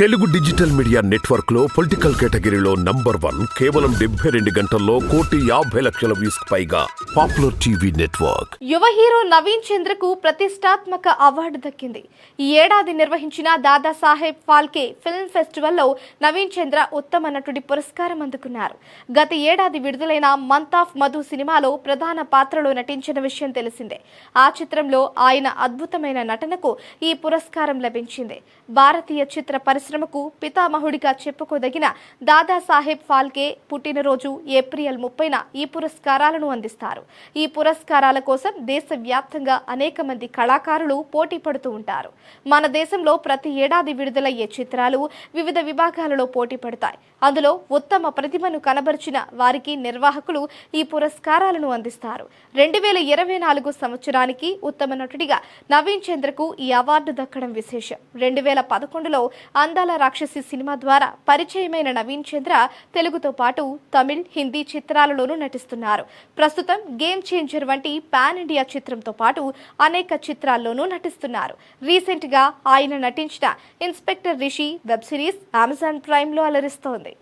Telugu digital media నెట్వర్క్లో political కేటగిరీలో number one కేవలం డెబ్బై రెండు గంటల్లో కోటి యాభై లక్షల వ్యూస్ పైగా పాపులర్ టీవీ నెట్వర్క్. యువ హీరో నవీన్ చంద్రకు ప్రతిష్టాత్మక అవార్డు దక్కింది. ఈ ఏడాది నిర్వహించిన దాదాసాహెబ్ ఫాల్కే ఫిల్మ్ ఫెస్టివల్లో నవీన్ చంద్ర ఉత్తమ నటుడి పురస్కారం అందుకున్నారు. గత ఏడాది విడుదలైన మంత్ ఆఫ్ మధు సినిమాలో ప్రధాన పాత్రలో నటించిన విషయం తెలిసిందే. ఆ చిత్రంలో ఆయన అద్భుతమైన నటనకు ఈ పురస్కారం లభించింది. భారతీయ చిత్ర పరిశ్రమకు పితామహుడిగా చెప్పుకోదగిన దాదాసాహెబ్ ఫాల్కే పుట్టినరోజు ఏప్రిల్ ముప్పైన ఈ పురస్కారాలను అందిస్తారు. ఈ పురస్కారాల కోసం దేశవ్యాప్తంగా అనేక మంది కళాకారులు పోటీ పడుతూ ఉంటారు. మన దేశంలో ప్రతి ఏడాది విడుదలయ్యే చిత్రాలు వివిధ విభాగాలలో పోటీ పడతాయి. అందులో ఉత్తమ ప్రతిభను కనబరిచిన వారికి నిర్వాహకులు ఈ పురస్కారాలను అందిస్తారు. రెండు వేల ఇరవై నాలుగు సంవత్సరానికి ఉత్తమ నటుడిగా నవీన్ చంద్రకు ఈ అవార్డు దక్కడం విశేషం. రెండు వేల పదకొండులో అందాల రాక్షసి సినిమా ద్వారా పరిచయమైన నవీన్ చంద్ర తెలుగుతో పాటు తమిళ్ హిందీ చిత్రాలలోనూ నటిస్తున్నారు. ప్రస్తుతం గేమ్ చేంజర్ వంటి పాన్ ఇండియా చిత్రంతో పాటు అనేక చిత్రాల్లోనూ నటిస్తున్నారు. రీసెంట్గా ఆయన నటించిన inspector Rishi web series Amazon ప్రైమ్లో అలరిస్తోంది.